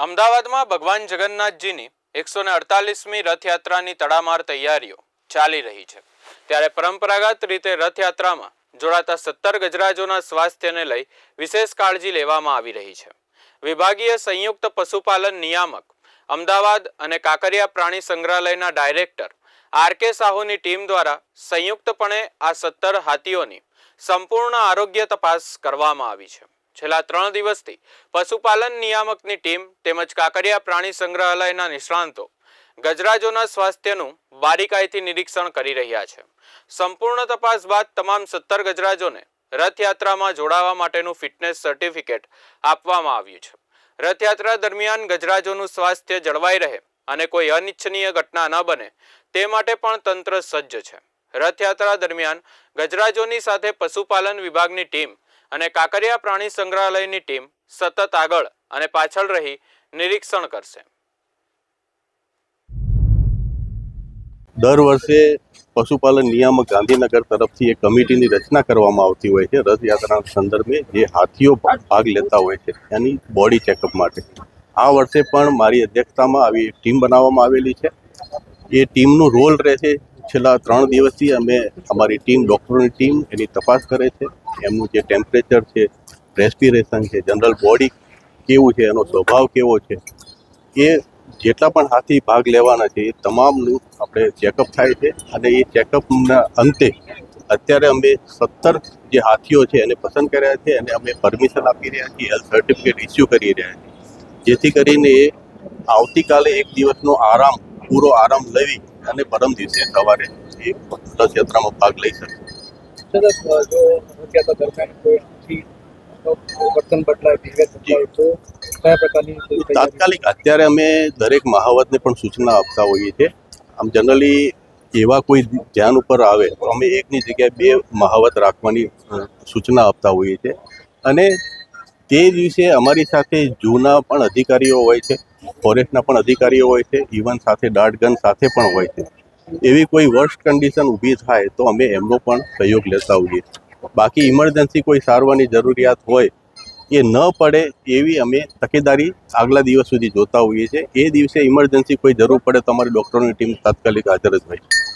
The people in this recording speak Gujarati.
અમદાવાદમાં ભગવાન જગન્નાથજીની એકસો ને અડતાલીસમી રથયાત્રાની તડામાર તૈયારીઓ ચાલી રહી છે. ત્યારે પરંપરાગત રીતે રથયાત્રામાં જોડાતા સત્તર ગજરાજોના સ્વાસ્થ્યને લઈ વિશેષ કાળજી લેવામાં આવી રહી છે. વિભાગીય સંયુક્ત પશુપાલન નિયામક, અમદાવાદ અને કાંકરિયા પ્રાણી સંગ્રહાલયના ડાયરેક્ટર આર કે સાહુની ટીમ દ્વારા સંયુક્તપણે આ સત્તર હાથીઓની સંપૂર્ણ આરોગ્ય તપાસ કરવામાં આવી છે. છેલ્લા ત્રણ દિવસથી પશુપાલન નિયામકની ટીમ તેમજ કાંકરિયા પ્રાણી સંગ્રહાલયના નિષ્ણાંતો ગજરાજોના સ્વાસ્થ્યનું બારીકાઈથી નિરીક્ષણ કરી રહ્યા છે. સંપૂર્ણ તપાસ બાદ તમામ સત્તર ગજરાજોને રથયાત્રામાં જોડાવા માટેનું ફિટનેસ સર્ટિફિકેટ આપવામાં આવ્યું છે. રથયાત્રા દરમિયાન ગજરાજોનું સ્વાસ્થ્ય જળવાઈ રહે અને કોઈ અનિચ્છનીય ઘટના ન બને તે માટે પણ તંત્ર સજ્જ છે. રથયાત્રા દરમિયાન ગજરાજોની સાથે પશુપાલન વિભાગની ટીમ અને કાંકરિયા પ્રાણી સંગ્રહાલયની ટીમ સતત આગળ અને પાછળ રહી નિરીક્ષણ કરશે. દર વર્ષે પશુપાલન નિયામક ગાંધીનગર તરફથી એક કમિટીની રચના કરવામાં આવતી હોય છે. રથયાત્રાના સંદર્ભે જે હાથીઓ ભાગ લેતા હોય છે, એની બોડી ચેકઅપ માટે. આ વર્ષે પણ મારી અધ્યક્ષતામાં આવી ટીમ બનાવવામાં આવેલી છે. એ ટીમનું રોલ રહે છે છેલ્લા ત્રણ દિવસથી અમે અમારી ટીમ, ડૉક્ટરોની ટીમ એની તપાસ કરે છે. એમનું જે ટેમ્પરેચર છે, રેસ્પિરેશન છે, જનરલ બોડી કેવું છે, એનો સ્વભાવ કેવો છે, એ જેટલા પણ હાથી ભાગ લેવાના છે, એ તમામનું આપણે ચેકઅપ થાય છે. અને એ ચેકઅપના અંતે અત્યારે અમે સત્તર જે હાથીઓ છે, એને પસંદ કર્યા છે અને અમે પરમિશન આપી રહ્યા છીએ, હેલ્થ સર્ટિફિકેટ ઇસ્યુ કરી રહ્યા છીએ. જેથી કરીને એ આવતીકાલે એક દિવસનો આરામ પૂરો આરામ લઈ અને પરમ દિવસે સવારે એ રથયાત્રામાં ભાગ લઈ શકે. તાત્કાલિક અત્યારે અમે દરેક મહાવતને પણ સૂચના આપતા હોઈએ છીએ. આમ જનરલી એવા કોઈ ધ્યાન ઉપર આવે તો અમે એકની જગ્યાએ બે મહાવત રાખવાની સૂચના આપતા હોઈએ છીએ. અને તે દિવસે અમારી સાથે જૂના પણ અધિકારીઓ હોય છે. ફોરેસ્ટના પણ અધિકારીઓ હોય છે ઇવન સાથે દાઢ ગન સાથે પણ હોય છે. એવી કોઈ વર્સ્ટ કન્ડિશન ઊભી થાય તો અમે એમનો પણ સહયોગ લેતા હોઈએ બાકી ઇમરજન્સી કોઈ સારવારની જરૂરિયાત હોય, એ ન પડે એવી અમે તકેદારી આગલા દિવસ સુધી જોતા હોઈએ છીએ. એ દિવસે ઇમરજન્સી કોઈ જરૂર પડે તો અમારી ડૉક્ટરોની ટીમ તાત્કાલિક હાજર જ હોય